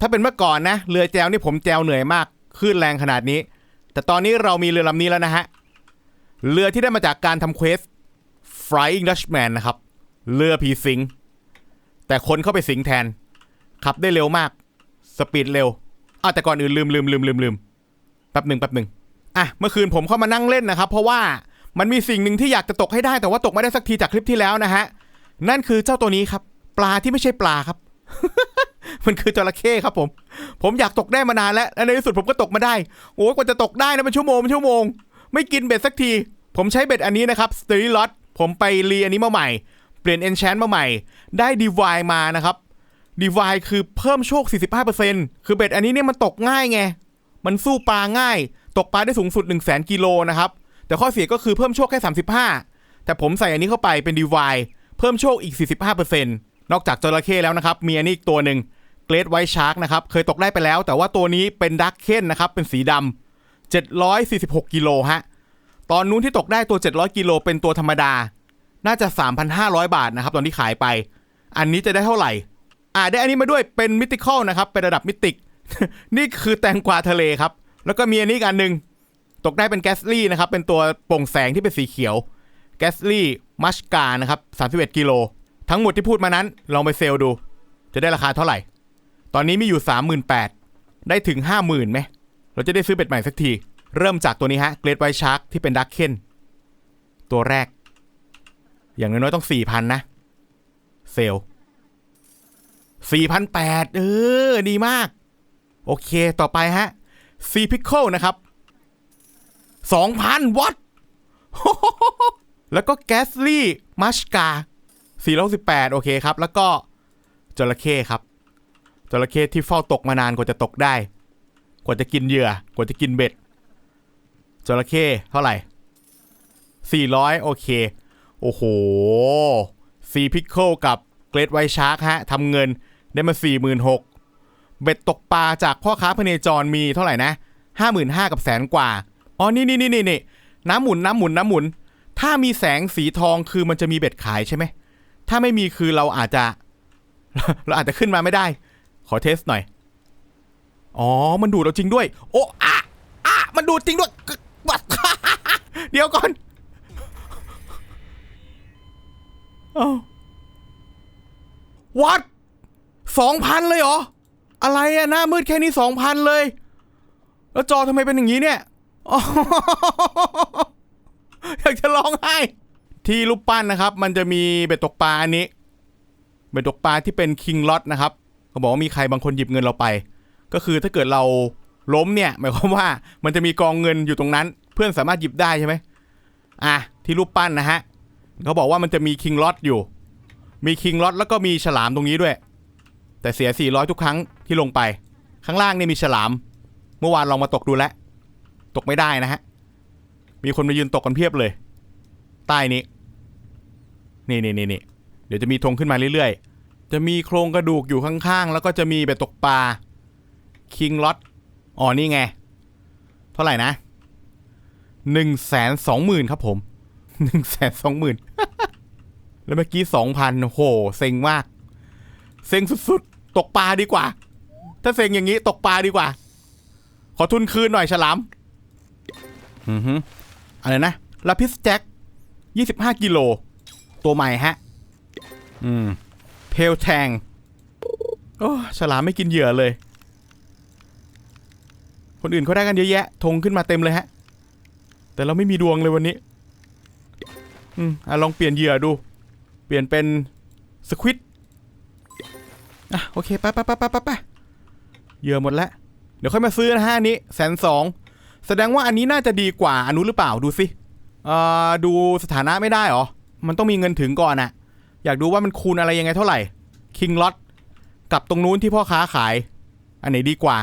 ถ้าเป็นเมื่อก่อนนะเรือแจวนี่ผมแจวเหนื่อยมากคลื่นแรงขนาดนี้ แต่ตอนนี้เรามีเรือลำนี้แล้วนะฮะเรือที่ได้มาจากการทำเควส Flying Dutchman นะครับเรือผีสิง แต่คนเข้าไปสิงแทน ขับได้เร็วมาก สปีดเร็วอ้าวแต่ก่อนอื่นลืมลืมลืมลืมลืมแป๊บหนึ่งแป๊บหนึ่งอะเมื่อคืนผมเข้ามานั่งเล่นนะครับ เพราะว่ามันมีสิ่งหนึ่งที่อยากจะตกให้ได้ แต่ว่าตกไม่ได้สักทีจากคลิปที่แล้วนะฮะ นั่นคือเจ้าตัวนี้ครับ ปลาที่ไม่ใช่ปลาครับ มันคือจระเข้ครับผม ผมอยากตกได้มานานแล้วและในที่สุดผมก็ตกมาได้ โอ้ยกว่าจะตกได้นะเป็นชั่วโมงเป็นชั่วโมง ไม่กินเบ็ดสักที ผมใช้เบ็ดอันนี้นะครับสเตอรี่ล็อตผมไปรีอันนี้มาใหม่ เปลี่ยนเอนช n นมาใหม่ ได้ดีวายมานะครับดีวายคือเพิ่มโชค 45%คือเบ็ดอันนี้เนี่ยมันตกง่ายไง มันสู้ปลาง่าย ตกปลาได้สูงสุด 1 0 0 0 0แกิโลนะครับ แต่ข้อเสียก็คือเพิ่มโชคแค่ 35 แต่ผมใส่อันนี้เข้าไปเป็นดีวายเพิ่มโชคอีก 45%นอกจากจระเข้แล้วนะครับ มีอันนี้อีกตัวหนึ่ง เกรดไวชาร์กนะครับ เคยตกได้ไปแล้ว แต่ว่าตัวนี้เป็นดักเคนนะครับ เป็นสีดำ746กิโลฮะ ตอนนู้นที่ตกได้ตัว 700กิโลเป็นตัวธรรมดา น่าจะ 3,500 บาทนะครับ ตอนที่ขายไป อันนี้จะได้เท่าไหร่ อ่าได้อันนี้มาด้วยเป็นมิติคอลนะครับ เป็นระดับมิติก นี่คือแตงกวาทะเลครับ แล้วก็มีอันนี้อีกอันหนึ่งตกได้เป็นแกสลี่นะครับ เป็นตัวโปร่งแสงที่เป็นสีเขียวแกสลี่มัชกานะครับ31กิโลทั้งหมดที่พูดมานั้นลองไปเซลดู จะได้ราคาเท่าไหร่ ตอนนี้มีอยู่ 38,000 ได้ถึง 50,000ไหม เราจะได้ซื้อเบ็ดใหม่สักที เริ่มจากตัวนี้ฮะเกรดไวชาร์กที่เป็นดักเคนตัวแรก อย่างน้อยๆต้อง 4,000 นะ เซลล์4,800 เออ ดีมาก โอเคต่อไปฮะซีพิคเคิลนะครับ 2,000 วัตแล้วก็แกสลี่มัชกา418 โอเคครับ แล้วก็จระเข้ครับ จระเข้ที่เฝ้าตกมานานกว่าจะตกได้ กว่าจะกินเหยื่อ กว่าจะกินเบ็ดจระเข้เท่าไหร่ 400 โอเค โอ้โหซีพิคเคิลกับเกรดไวชาร์กฮะทำเงินได้มา 46,000เบ็ดตกปลาจากพ่อค้าพเนจรมีเท่าไหร่นะ 55,000 กับแสนกว่า อ๋อ นี่นี่นี่นี่น้ำหมุนน้ำหมุนน้ำหมุน ถ้ามีแสงสีทองคือมันจะมีเบ็ดขายใช่ไหม ถ้าไม่มีคือเราอาจจะ เราอาจจะขึ้นมาไม่ได้ ขอเทสหน่อย อ๋อ มันดูดเราจริงด้วย โอ้อะอะมันดูดจริงด้วยวัดเดี๋ยวก่อนวัดสองพันเลยเหรอ อะไรอะหน้ามืดแค่นี้สองพันเลย แล้วจอทำไมเป็นอย่างนี้เนี่ยอ๋ออยากจะร้องไห้ ที่รูปปั้นนะครับ มันจะมีเบ็ดตกปลาอันนี้ เบ็ดตกปลาที่เป็นคิงล็อตนะครับ เขาบอกว่ามีใครบางคนหยิบเงินเราไป ก็คือถ้าเกิดเราล้มเนี่ยหมายความว่ามันจะมีกองเงินอยู่ตรงนั้น เพื่อนสามารถหยิบได้ใช่ไหมอะที่รูปปั้นนะฮะเขาบอกว่ามันจะมีคิงล็อตอยู่ มีคิงล็อตแล้วก็มีฉลามตรงนี้ด้วย แต่เสีย 400 ทุกครั้งที่ลงไป ข้างล่างเนี่ยมีฉลาม เมื่อวานลองมาตกดูแล้วตกไม่ได้นะฮะมีคนมายืนตกกันเพียบเลย ใต้นี้นี่นี่นี่เดี๋ยวจะมีธงขึ้นมาเรื่อยๆ จะมีโครงกระดูกอยู่ข้างๆ แล้วก็จะมีเบ็ดตกปลาคิงล็อตอ๋อนี่ไง เท่าไหร่นะหนึ่งแสนสองหมื่นครับผมหนึ่งแสนสองหมื่นแล้วเมื่อกี้สองพันโหเซ็งมาก เซ็งสุดๆ ตกปลาดีกว่า ถ้าเซ็งอย่างนี้ตกปลาดีกว่า ขอทุนคืนหน่อยฉลามอือฮึอะไรนะลาพิสแจ็ค25กิโล ตัวใหม่ฮะ อืม เพลแทงโอ้ฉลามไม่กินเหยื่อเลย คนอื่นเขาได้กันเยอะแยะธงขึ้นมาเต็มเลยฮะ แต่เราไม่มีดวงเลยวันนี้ อืมอะลองเปลี่ยนเหยื่อดู เปลี่ยนเป็นสควิตอะโอเคไปไปไปไปไปไปเหยื่อหมดแล้วเดี๋ยวค่อยมาซื้อนะฮะอันนี้แสนสองแสดงว่าอันนี้น่าจะดีกว่าอันนู้นหรือเปล่าดูสิเอ่อดูสถานะไม่ได้หรอ มันต้องมีเงินถึงก่อนอะ อยากดูว่ามันคูณอะไรยังไงเท่าไหร่คิงล็อตกับตรงนู้นที่พ่อค้าขาย อันไหนดีกว่า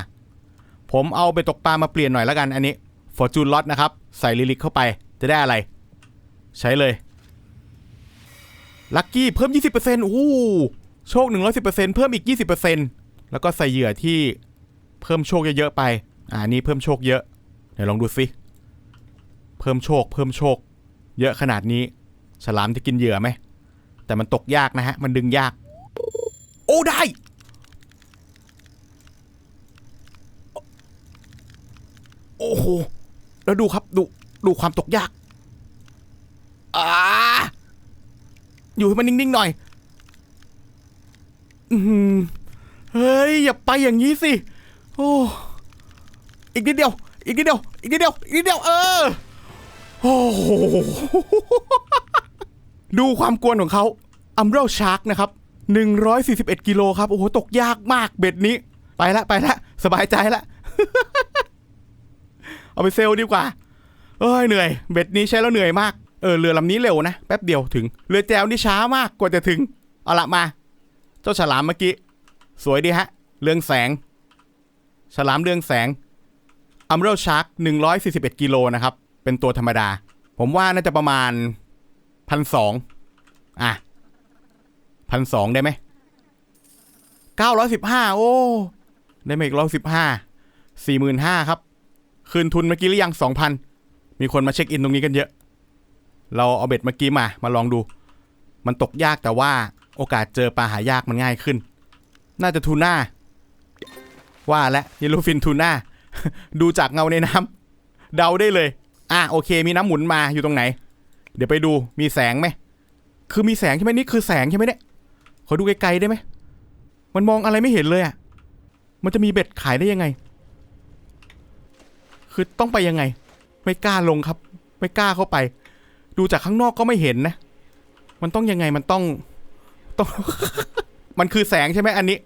ผมเอาไปตกปลามาเปลี่ยนหน่อยแล้วกันอันนี้ฟอร์จูนล็อตนะครับ ใส่ลิลิกเข้าไปจะได้อะไร ใช้เลยลัคกี้เพิ่ม 20%อู้โชค 110%เพิ่มอีก 20%แล้วก็ใส่เหยื่อที่เพิ่มโชคเยอะๆไป อ่านี่เพิ่มโชคเยอะ เดี๋ยวลองดูสิเพิ่มโชค เพิ่มโชค เยอะขนาดนี้ ฉลามจะกินเหยื่อไหม แต่มันตกยากนะฮะ มันดึงยาก โอ้ได้โอ้โห แล้วดูครับ ดู ดูความตกยากอ่าอยู่ให้มันนิ่ง ๆ หน่อย อืมเฮ้ย อย่าไปอย่างนี้สิ โอ้ อีกนิดเดียว อีกนิดเดียว อีกนิดเดียว อีกนิดเดียว เออ โอ้ ดูความกวนของเขาอัมเบลชาร์กนะครับ141กิโลครับ โอ้โห ตกยากมากเบ็ดนี้ ไปละไปละ สบายใจละ เอาไปเซลล์ดีกว่า เอ้ย เหนื่อย เบ็ดนี้ใช้แล้วเหนื่อยมาก เออ เรือลำนี้เร็วนะ แป๊บเดียวถึง เรือแจวนี่ช้ามากกว่าจะถึง เอาละมา เจ้าฉลามเมื่อกี้ สวยดีฮะ เรืองแสง ฉลามเรืองแสงอัมเบลชาร์ก141กิโลนะครับ เป็นตัวธรรมดา ผมว่าน่าจะประมาณ พันสองอะพันสองได้ไหมเก้าร้อยสิบห้าโอ้ ได้มาอีกร้อยสิบห้าสี่หมื่นห้าครับ คืนทุนเมื่อกี้หรือยังสองพันมีคนมาเช็คอินตรงนี้กันเยอะ เราเอาเบ็ดเมื่อกี้มา มาลองดู มันตกยากแต่ว่าโอกาสเจอปลาหายากมันง่ายขึ้น น่าจะทูน่า ว่าและเยลโลฟินทูน่า ดูจากเงาในน้ำเดาได้เลย อะโอเค มีน้ำหมุนมาอยู่ตรงไหน เดี๋ยวไปดูมีแสงไหมคือมีแสงใช่ไหมนี่คือแสงใช่ไหมเนี่ยขอดูไกลๆได้ไหมมันมองอะไรไม่เห็นเลยอะมันจะมีเบ็ดขายได้ยังไง คือต้องไปยังไง ไม่กล้าลงครับ ไม่กล้าเข้าไป ดูจากข้างนอกก็ไม่เห็นนะ มันต้องยังไงมันต้องต้อง มันคือแสงใช่ไหมอันนี้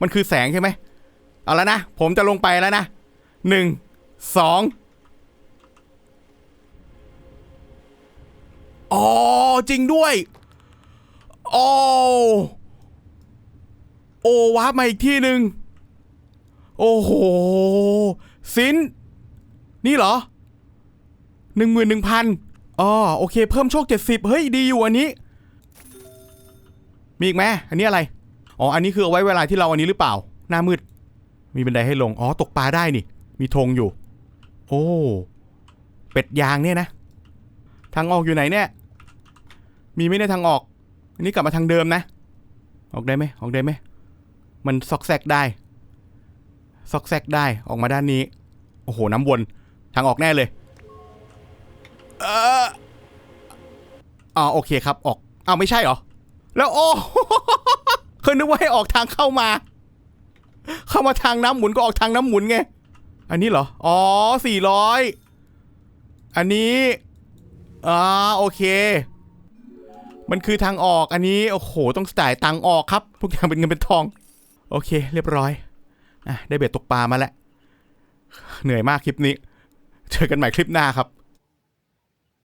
มันคือแสงใช่ไหมเอาแล้วนะผมจะลงไปแล้วนะหนึ่งสอง อ๋อ จริงด้วย โอ้โอ้วาร์ปมาอีกที่หนึ่งโอ้โหซินนี่เหรอหนึ่งหมื่นหนึ่งพันอ๋อโอเค เพิ่มโชคเจ็ดสิบเฮ้ย ดีอยู่อันนี้ มีอีกไหมอันนี้อะไร อ๋อ อันนี้คือเอาไว้เวลาที่เราอันนี้หรือเปล่า หน้ามืด มีบันไดให้ลง อ๋อ ตกปลาได้นี่ มีธงอยู่ โอ้ เป็ดยางเนี่ยนะ ทางออกอยู่ไหนเนี่ย มีไม่ในยทางออก อันนี้กลับมาทางเดิมนะ ออกได้ไหมออกได้ไหม มันซอกแซกได้ ซอกแซกได้ออกมาด้านนี้ โอ้โห น้ำวน ทางออกแน่เลย เอออ๋อโอเคครับ ออกอ้าวไม่ใช่เหรอ แล้วโอ้เคยนึกว่าให้ออกทางเข้ามา เข้ามาทางน้ำหมุนก็ออกทางน้ำหมุนไง อันนี้เหรอ อ๋อสี่ร้อย อันนี้ อ่าโอเค มันคือทางออกอันนี้โอ้โหต้องจ่ายตังออกครับ ทุกอย่างเป็นเงินเป็นทอง โอเค เรียบร้อยอะได้เบ็ดตกปลามาแล้วเหนื่อยมากคลิปนี้ เจอกันใหม่คลิปหน้าครับ